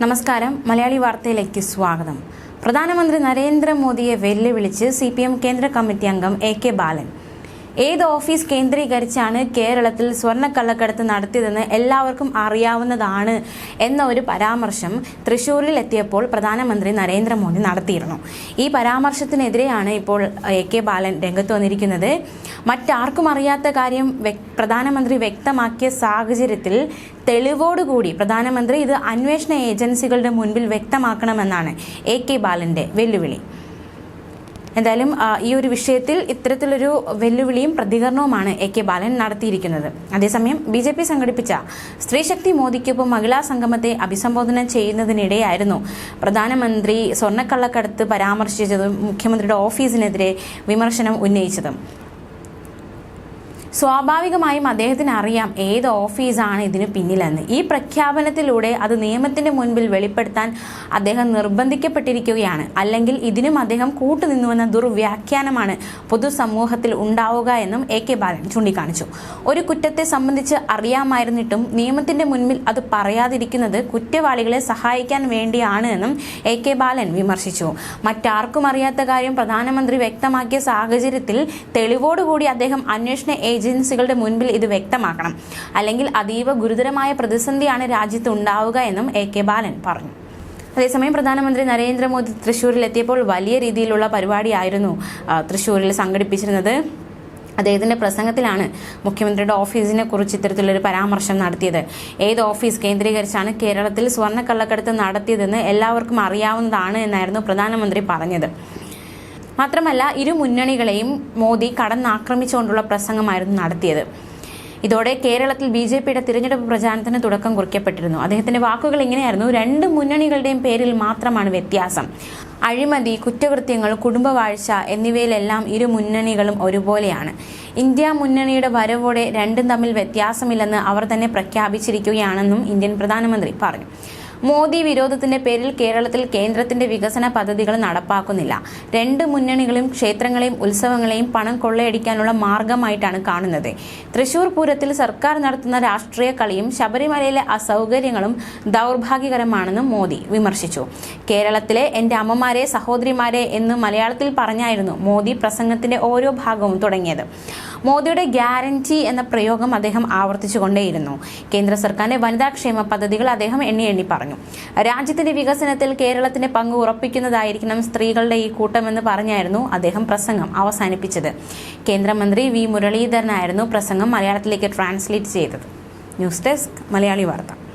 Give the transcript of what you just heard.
നമസ്കാരം. മലയാളി വാർത്തയിലേക്ക് സ്വാഗതം. പ്രധാനമന്ത്രി നരേന്ദ്രമോദിയെ വെല്ലുവിളിച്ച് സി പി എം കേന്ദ്ര കമ്മിറ്റി അംഗം എ കെ ബാലൻ. ഏത് ഓഫീസ് കേന്ദ്രീകരിച്ചാണ് കേരളത്തിൽ സ്വർണക്കള്ളക്കടത്ത് നടത്തിയതെന്ന് എല്ലാവർക്കും അറിയാവുന്നതാണ് എന്ന ഒരു പരാമർശം തൃശൂരിൽ എത്തിയപ്പോൾ പ്രധാനമന്ത്രി നരേന്ദ്രമോദി നടത്തിയിരുന്നു. ഈ പരാമർശത്തിനെതിരെയാണ് ഇപ്പോൾ എ കെ ബാലൻ രംഗത്ത് വന്നിരിക്കുന്നത്. മറ്റാർക്കും അറിയാത്ത കാര്യം പ്രധാനമന്ത്രി വ്യക്തമാക്കിയ സാഹചര്യത്തിൽ തെളിവോടുകൂടി പ്രധാനമന്ത്രി ഇത് അന്വേഷണ ഏജൻസികളുടെ മുൻപിൽ വ്യക്തമാക്കണമെന്നാണ് എ കെ ബാലന്റെ വെല്ലുവിളി. എന്തായാലും ഈ ഒരു വിഷയത്തിൽ ഇത്തരത്തിലൊരു വെല്ലുവിളിയും പ്രതികരണവുമാണ് എ കെ ബാലൻ നടത്തിയിരിക്കുന്നത്. അതേസമയം ബി ജെ പി സംഘടിപ്പിച്ച സ്ത്രീശക്തി മോദിക്കൊപ്പം മഹിളാ സംഗമത്തെ അഭിസംബോധന ചെയ്യുന്നതിനിടെയായിരുന്നു പ്രധാനമന്ത്രി സ്വർണക്കള്ളക്കടത്ത് പരാമർശിച്ചതും മുഖ്യമന്ത്രിയുടെ ഓഫീസിനെതിരെ വിമർശനം ഉന്നയിച്ചതും. സ്വാഭാവികമായും അദ്ദേഹത്തിന് അറിയാം ഏത് ഓഫീസാണ് ഇതിന് പിന്നിലെന്ന്. ഈ പ്രഖ്യാപനത്തിലൂടെ അത് നിയമത്തിന്റെ മുൻപിൽ വെളിപ്പെടുത്താൻ അദ്ദേഹം നിർബന്ധിക്കപ്പെട്ടിരിക്കുകയാണ്. അല്ലെങ്കിൽ ഇതിനും അദ്ദേഹം കൂട്ടുനിന്നുവെന്ന ദുർവ്യാഖ്യാനമാണ് പൊതുസമൂഹത്തിൽ ഉണ്ടാവുക എന്നും എ കെ ബാലൻ ചൂണ്ടിക്കാണിച്ചു. ഒരു കുറ്റത്തെ സംബന്ധിച്ച് അറിയാമായിരുന്നിട്ടും നിയമത്തിന്റെ മുൻപിൽ അത് പറയാതിരിക്കുന്നത് കുറ്റവാളികളെ സഹായിക്കാൻ വേണ്ടിയാണ് എന്നും എ കെ ബാലൻ വിമർശിച്ചു. മറ്റാർക്കും അറിയാത്ത കാര്യം പ്രധാനമന്ത്രി വ്യക്തമാക്കിയ സാഹചര്യത്തിൽ തെളിവോടുകൂടി അദ്ദേഹം അന്വേഷണ ഏജൻസികളുടെ മുൻപിൽ ഇത് വ്യക്തമാക്കണം. അല്ലെങ്കിൽ അതീവ ഗുരുതരമായ പ്രതിസന്ധിയാണ് രാജ്യത്ത് ഉണ്ടാവുക എന്നും എ കെ ബാലൻ പറഞ്ഞു. അതേസമയം പ്രധാനമന്ത്രി നരേന്ദ്രമോദി തൃശ്ശൂരിൽ എത്തിയപ്പോൾ വലിയ രീതിയിലുള്ള പരിപാടിയായിരുന്നു തൃശ്ശൂരിൽ സംഘടിപ്പിച്ചിരുന്നത്. അദ്ദേഹത്തിന്റെ പ്രസംഗത്തിലാണ് മുഖ്യമന്ത്രിയുടെ ഓഫീസിനെ കുറിച്ച് ഇത്തരത്തിലൊരു പരാമർശം നടത്തിയത്. ഏത് ഓഫീസ് കേന്ദ്രീകരിച്ചാണ് കേരളത്തിൽ സ്വർണക്കള്ളക്കടത്ത് നടത്തിയതെന്ന് എല്ലാവർക്കും അറിയാവുന്നതാണ് എന്നായിരുന്നു പ്രധാനമന്ത്രി പറഞ്ഞത്. മാത്രമല്ല ഇരു മുന്നണികളെയും മോദി കടന്നാക്രമിച്ചുകൊണ്ടുള്ള പ്രസംഗമായിരുന്നു നടത്തിയത്. ഇതോടെ കേരളത്തിൽ ബി ജെ പിയുടെ തിരഞ്ഞെടുപ്പ് പ്രചാരണത്തിന് തുടക്കം കുറിക്കപ്പെട്ടിരുന്നു. അദ്ദേഹത്തിന്റെ വാക്കുകൾ ഇങ്ങനെയായിരുന്നു. രണ്ട് മുന്നണികളുടെയും പേരിൽ മാത്രമാണ് വ്യത്യാസം. അഴിമതി കുറ്റകൃത്യങ്ങൾ കുടുംബവാഴ്ച എന്നിവയിലെല്ലാം ഇരു മുന്നണികളും ഒരുപോലെയാണ്. ഇന്ത്യ മുന്നണിയുടെ വരവോടെ രണ്ടും തമ്മിൽ വ്യത്യാസമില്ലെന്ന് അവർ തന്നെ പ്രഖ്യാപിച്ചിരിക്കുകയാണെന്നും ഇന്ത്യൻ പ്രധാനമന്ത്രി പറഞ്ഞു. മോദി വിരോധത്തിന്റെ പേരിൽ കേരളത്തിൽ കേന്ദ്രത്തിന്റെ വികസന പദ്ധതികൾ നടപ്പാക്കുന്നില്ല. രണ്ട് മുന്നണികളും ക്ഷേത്രങ്ങളെയും ഉത്സവങ്ങളെയും പണം കൊള്ളയടിക്കാനുള്ള മാർഗമായിട്ടാണ് കാണുന്നത്. തൃശൂർ പൂരത്തിൽ സർക്കാർ നടത്തുന്ന രാഷ്ട്രീയ കളിയും ശബരിമലയിലെ അസൗകര്യങ്ങളും ദൗർഭാഗ്യകരമാണെന്നും മോദി വിമർശിച്ചു. കേരളത്തിലെ എന്റെ അമ്മമാരെ സഹോദരിമാരെ എന്ന് മലയാളത്തിൽ പറഞ്ഞായിരുന്നു മോദി പ്രസംഗത്തിന്റെ ഓരോ ഭാഗവും തുടങ്ങിയത്. മോദിയുടെ ഗ്യാരണ്ടി എന്ന പ്രയോഗം അദ്ദേഹം ആവർത്തിച്ചുകൊണ്ടേയിരുന്നു. കേന്ദ്ര സർക്കാരിന്റെ വനിതാക്ഷേമ പദ്ധതികൾ അദ്ദേഹം എണ്ണി എണ്ണി പറഞ്ഞു. രാജ്യത്തിന്റെ വികസനത്തിൽ കേരളത്തിന്റെ പങ്ക് ഉറപ്പിക്കുന്നതായിരിക്കണം സ്ത്രീകളുടെ ഈ കൂട്ടമെന്ന് പറഞ്ഞായിരുന്നു അദ്ദേഹം പ്രസംഗം അവസാനിപ്പിച്ചത്. കേന്ദ്രമന്ത്രി വി മുരളീധരനായിരുന്നു പ്രസംഗം മലയാളത്തിലേക്ക് ട്രാൻസ്ലേറ്റ് ചെയ്തത്. ന്യൂസ് ഡെസ്ക് മലയാളി വാർത്ത.